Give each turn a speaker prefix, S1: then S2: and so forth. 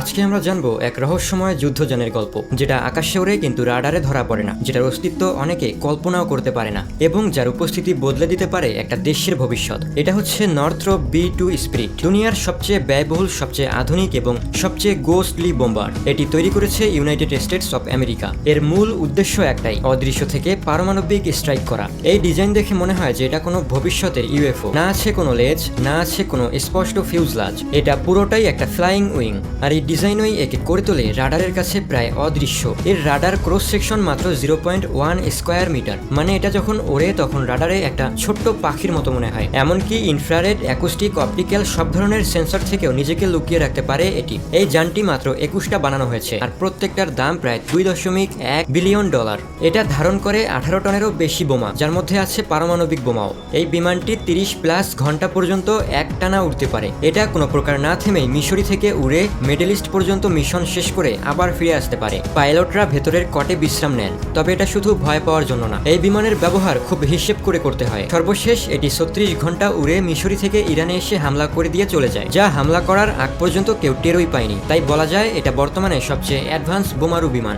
S1: আজকে আমরা জানব এক রহস্যময় যুদ্ধযানের গল্প, যেটা আকাশে ওড়ে কিন্তু রাডারে ধরা পড়ে না, যেটার অস্তিত্ব অনেকে কল্পনাও করতে পারে না, এবং যার উপস্থিতি বদলে দিতে পারে একটা দেশের ভবিষ্যৎ। এটা হচ্ছে নর্থ্রপ বি টু স্পিরিট, দুনিয়ার সবচেয়ে ব্যয়বহুল, সবচেয়ে আধুনিক এবং সবচেয়ে গোস্টলি বোম্বার এটি তৈরি করেছে ইউনাইটেড স্টেটস অফ আমেরিকা এর মূল উদ্দেশ্য একটাই, অদৃশ্য থেকে পারমাণবিক স্ট্রাইক করা। এই ডিজাইন দেখে মনে হয় যে এটা কোনো ভবিষ্যতের ইউএফও না আছে কোনো লেজ না আছে কোনো স্পষ্ট ফিউজলাজ এটা পুরোটাই একটা ফ্লাইং উইং আর এই ডিজাইনই একে করে তোলে রাডারের কাছে প্রায় অদৃশ্য। এর রাডার ক্রস সেকশন মাত্র zero point one square metre. মানে এটা যখন ওড়ে, তখন রাডারে একটা ছোট্ট পাখির মতো মনে হয়। এমনকি ইনফ্রারেড, অ্যাকুস্টিক, অপটিক্যাল সব ধরনের সেন্সর থেকেও নিজেকে লুকিয়ে রাখতে পারে এটি। এই যানটি মাত্র একুশটা বানানো হয়েছে আর প্রত্যেকটার দাম প্রায় দুই দশমিক এক বিলিয়ন ডলার। এটা ধারণ করে আঠারো টনেরও বেশি বোমা, যার মধ্যে আছে পারমাণবিক বোমাও। এই বিমানটি তিরিশ প্লাস ঘণ্টা পর্যন্ত এক টানা উঠতে পারে। এটা কোনো প্রকার না থেমেই মিশরি থেকে উড়ে, মিডল ইস্ট পর্যন্ত মিশন শেষ করে আবার ফিরে আসতে পারে। পাইলটরা ভেতরের কটে বিশ্রাম নেন, তবে এটা শুধু ভয় পাওয়ার জন্য না। এই বিমানের ব্যবহার খুব হিসেব করে করতে হয়। সর্বশেষ এটি ছত্রিশ ঘণ্টা উড়ে মিশরি থেকে ইরানে এসে হামলা করে দিয়ে চলে যায়, যা হামলা করার আগ পর্যন্ত কেউ টেরই পায়নি। তাই বলা যায় এটা বর্তমানে সবচেয়ে অ্যাডভান্স বোমারু বিমান।